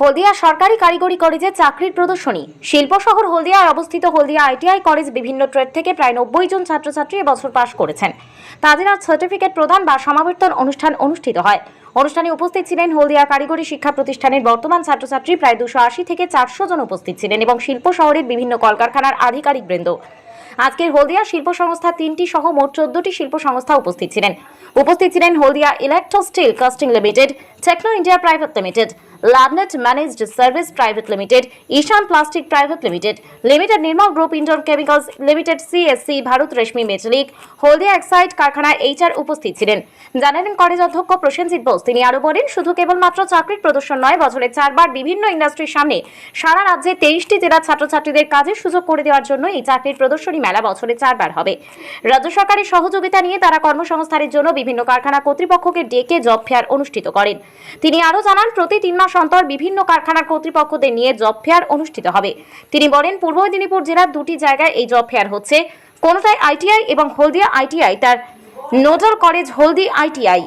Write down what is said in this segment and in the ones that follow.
হলদিয়া সরকারি কারিগরি কলেজে চাকরির প্রদর্শনী। শিল্প শহর হলদিয়ায় অবস্থিত হলদিয়া আইটিআই কলেজ বিভিন্ন ট্রেড থেকে প্রায় নব্বই জন ছাত্রছাত্রী এবছর পাশ করেছেন। তাদের আজ সার্টিফিকেট প্রদান বা সমাবর্তন অনুষ্ঠান অনুষ্ঠিত হয়। অনুষ্ঠানে উপস্থিত ছিলেন হলদিয়া কারিগরি শিক্ষা প্রতিষ্ঠানের বর্তমান ছাত্রছাত্রী প্রায় দুশো আশি থেকে চারশো জন উপস্থিত ছিলেন এবং শিল্প শহরের বিভিন্ন কলকারখানার আধিকারিক বৃন্দ। আজকের হলদিয়া শিল্প সংস্থা তিনটি সহ মোট চোদ্দটি শিল্প সংস্থা উপস্থিত ছিলেন। উপস্থিত ছিলেন Haldia electro steel casting limited, techno India private limited labnet managed service private limited Ishan plastic private limited limited Nirmal group Indore chemicals limited CSC Bharat Reshmi metallic Haldia Exide কারখানায় এইচআর উপস্থিত ছিলেন। জানালেন college অধ্যক্ষ প্রসেনজিৎ বোস। তিনি আরও বলেন, শুধু কেবলমাত্র চাকরির প্রদর্শন নয়, বছরে চারবার বিভিন্ন ইন্ডাস্ট্রির সামনে সারা রাজ্যে তেইশটি জেলার ছাত্রছাত্রীদের কাজের সুযোগ করে দেওয়ার জন্য এই চাকরির প্রদর্শনী মেলা বছরে চারবার হবে। রাজ্য সরকারের সহযোগিতা নিয়ে তারা কর্মসংস্থানের জন্য বিভিন্ন কারখানা কর্তৃপক্ষকে ডেকে জব ফেয়ার অনুষ্ঠিত করেন। তিনি আরও জানান, প্রতি তিন মাস অন্তর বিভিন্ন কারখানার কর্তৃপক্ষদের নিয়ে জব ফেয়ার অনুষ্ঠিত হবে তিনি বলেন পূর্ব মেদিনীপুর জেলার দুটি জায়গায় এই জব ফেয়ার হচ্ছে কোনোটাই আইটিআই এবং হলদিয়া আইটিআই তার নোডাল কলেজ হলদি আইটিআই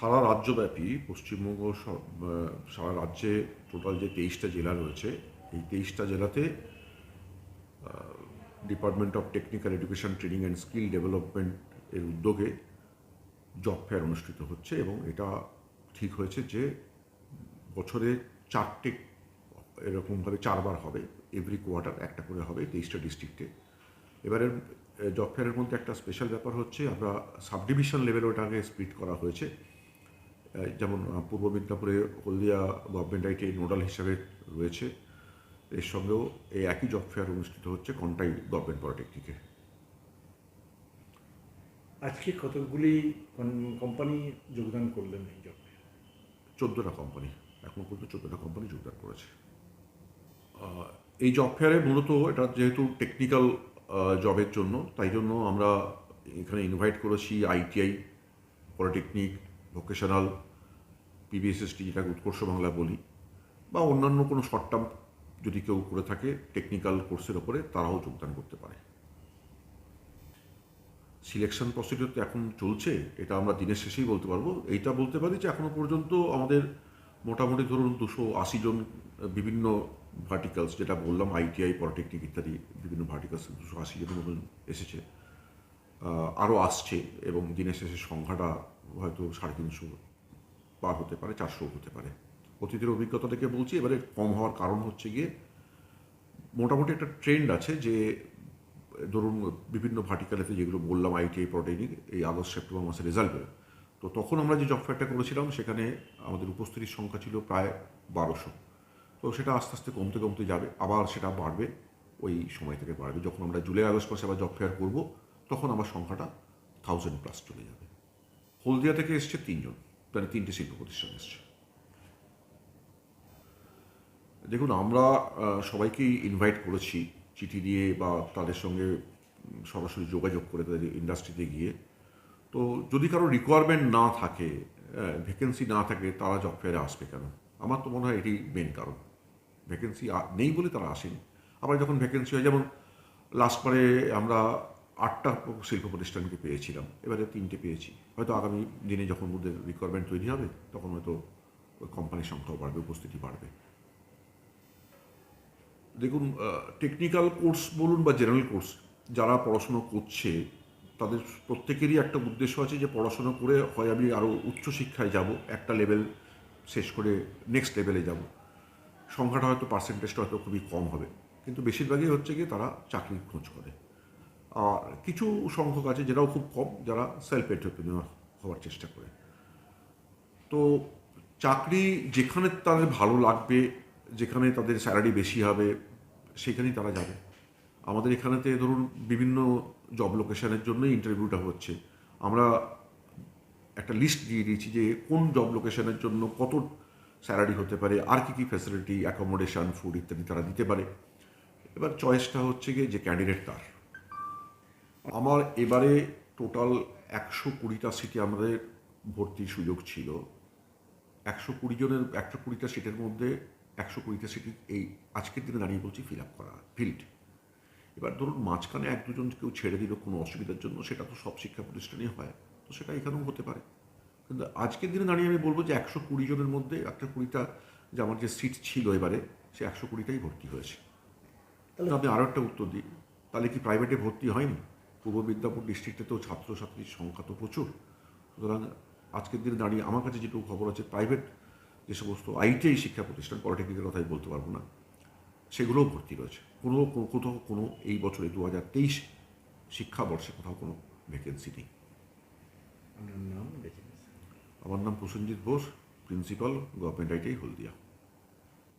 সারা রাজ্যব্যাপী, পশ্চিমবঙ্গ সারা রাজ্যে টোটাল যে তেইশটা জেলা রয়েছে, এই তেইশটা জেলাতে department of technical education training and skill development এর উদ্যোগে জব ফেয়ার অনুষ্ঠিত হচ্ছে এবং এটা ঠিক হয়েছে যে বছরে চারটে, এরকমভাবে চারবার হবে এভরি কোয়ার্টার একটা করে হবে তেইশটা ডিস্ট্রিক্টে এবারের জব ফেয়ারের মধ্যে একটা স্পেশাল ব্যাপার হচ্ছে আমরা সাব ডিভিশন লেভেলে ওটাকে স্প্লিট করা হয়েছে। যেমন পূর্ব মেদিনীপুরে হলদিয়া গভর্নমেন্ট আইটি নোডাল হিসাবে রয়েছে। এর সঙ্গেও এই একই জব ফেয়ার অনুষ্ঠিত হচ্ছে কন্টাই গভর্নমেন্ট পলিটেকনিকে আজকে কতগুলি কোম্পানি যোগদান করলেন এই জবে চোদ্দোটা কোম্পানি এখন পর্যন্ত চোদ্দোটা কোম্পানি যোগদান করেছে। এই জব ফেয়ারে মূলত এটা যেহেতু টেকনিক্যাল জবের জন্য তাই জন্য আমরা এখানে ইনভাইট করেছি আইটিআই পলিটেকনিক ভোকেশনাল পিবিএসএসটি যেটাকে উৎকর্ষ বাংলা বলি, বা অন্যান্য কোনো শর্ট টার্ম যদি কেউ করে থাকে টেকনিক্যাল কোর্সের ওপরে তারাও যোগদান করতে পারে। সিলেকশন প্রসিডিওর তো এখন চলছে, এটা আমরা দিনের শেষেই বলতে পারব। এইটা বলতে পারি যে এখনও পর্যন্ত আমাদের মোটামুটি ধরুন দুশো আশি জন বিভিন্ন ভার্টিক্যালস যেটা বললাম আইটিআই পলিটেকনিক ইত্যাদি বিভিন্ন ভার্টিক্যালস দুশো আশি জনের মতন এসেছে। আরও আসছে এবং দিনের শেষে সংখ্যাটা হয়তো সাড়ে তিনশো পার হতে পারে, চারশো হতে পারে। অতীতের অভিজ্ঞতা থেকে বলছি, এবারে কম হওয়ার কারণ হচ্ছে গিয়ে মোটামুটি একটা ট্রেন্ড আছে যে, ধরুন বিভিন্ন ভার্টিক্যালেতে যেগুলো বললাম আইটিআই পলিটেকনিক এই আগস্ট, সেপ্টেম্বর মাসে রেজাল্ট বেরোয় তো তখন আমরা যে জব ফেয়ারটা করেছিলাম, সেখানে আমাদের উপস্থিতির সংখ্যা ছিল প্রায় বারোশো। তো সেটা আস্তে আস্তে কমতে কমতে যাবে, আবার সেটা বাড়বে, ওই সময় থেকে বাড়বে। যখন আমরা জুলাই আগস্ট মাসে আবার জব ফেয়ার করব তখন আমার সংখ্যাটা থাউজেন্ড প্লাস চলে যাবে। হলদিয়া থেকে এসছে তিনজন মানে তিনটে শিল্প প্রতিষ্ঠান এসছে। দেখুন, আমরা সবাইকেই ইনভাইট করেছি চিঠি দিয়ে বা তাদের সঙ্গে সরাসরি যোগাযোগ করে তাদের ইন্ডাস্ট্রিতে গিয়ে। তো যদি কারও রিকোয়ারমেন্ট না থাকে ভ্যাকেন্সি না থাকে, তারা জব ফেয়ারে আসবে কেন? আমার তো মনে হয় এটি মেন কারণ। ভ্যাকেন্সি নেই বলে তারা আসেনি। আবার যখন ভ্যাকেন্সি হয়, যেমন লাস্ট লাস্টবারে আমরা আটটা শিল্প প্রতিষ্ঠানকে পেয়েছিলাম। এবারে তিনটে পেয়েছি। হয়তো আগামী দিনে যখন ওদের রিকোয়ারমেন্ট তৈরি হবে, তখন হয়তো ওই কোম্পানির সংখ্যাও বাড়বে, উপস্থিতি বাড়বে। দেখুন টেকনিক্যাল কোর্স বলুন বা জেনারেল কোর্স যারা পড়াশুনো করছে, তাদের প্রত্যেকেরই একটা উদ্দেশ্য আছে যে পড়াশোনা করে হয় আমি আরও উচ্চশিক্ষায় যাব, একটা লেভেল শেষ করে নেক্সট লেভেলে যাব। সংখ্যাটা হয়তো পার্সেন্টেজটা হয়তো খুবই কম হবে। কিন্তু বেশিরভাগই হচ্ছে গিয়ে তারা চাকরির খোঁজ করে। আর কিছু সংখ্যক আছে যেটাও খুব কম, যারা সেলফ এন্টারপ্রেনিওর হওয়ার চেষ্টা করে। তো চাকরি যেখানে তাদের ভালো লাগবে, যেখানে তাদের স্যালারি বেশি হবে, সেখানেই তারা যাবে। আমাদের এখানেতে ধরুন বিভিন্ন জব লোকেশানের জন্যই ইন্টারভিউটা হচ্ছে। আমরা একটা লিস্ট দিয়ে দিয়েছি যে কোন জব লোকেশানের জন্য কত স্যালারি হতে পারে, আর কি কি ফ্যাসিলিটি অ্যাকোমোডেশন ফুড ইত্যাদি তারা দিতে পারে। এবার চয়েসটা হচ্ছে গিয়ে যে ক্যান্ডিডেট তার। আমার এবারে টোটাল একশো কুড়িটা সিটে আমাদের ভর্তির সুযোগ ছিল। একশো কুড়ি জনের একশো কুড়িটা সিটের মধ্যে একশো কুড়িটা সিটি এই আজকের দিনে দাঁড়িয়ে বলছি ফিল আপ করা ফিল্ড এবার ধরুন মাঝখানে এক দুজন কেউ ছেড়ে দিল কোনো অসুবিধার জন্য সেটা তো সব শিক্ষা প্রতিষ্ঠানেই হয় তো সেটা এখানেও হতে পারে। কিন্তু আজকের দিনে দাঁড়িয়ে আমি বলব যে একশো কুড়ি জনের মধ্যে একটা কুড়িটা যে আমার যে সিট ছিল এবারে সে একশো কুড়িটাই ভর্তি হয়েছে। তাহলে আপনি আরও একটা উত্তর দিই তাহলে কি প্রাইভেটে ভর্তি হয়নি? পূর্ব মিদনাপুর ডিস্ট্রিক্টে তো ছাত্রছাত্রীর সংখ্যা তো প্রচুর। সুতরাং আজকের দিনে দাঁড়িয়ে আমার কাছে যেটুকু খবর আছে প্রাইভেট যে সমস্ত আইটিআই শিক্ষা প্রতিষ্ঠান পলিটেকনিকের কথাই বলতে পারব না সেগুলোও ভর্তি রয়েছে। কোনো কোথাও কোনো এই বছরে দু হাজার তেইশ শিক্ষাবর্ষে কোথাও কোনো ভ্যাকেন্সি নেই। আমার নাম Prosenjit Bose principal government ITI Haldia.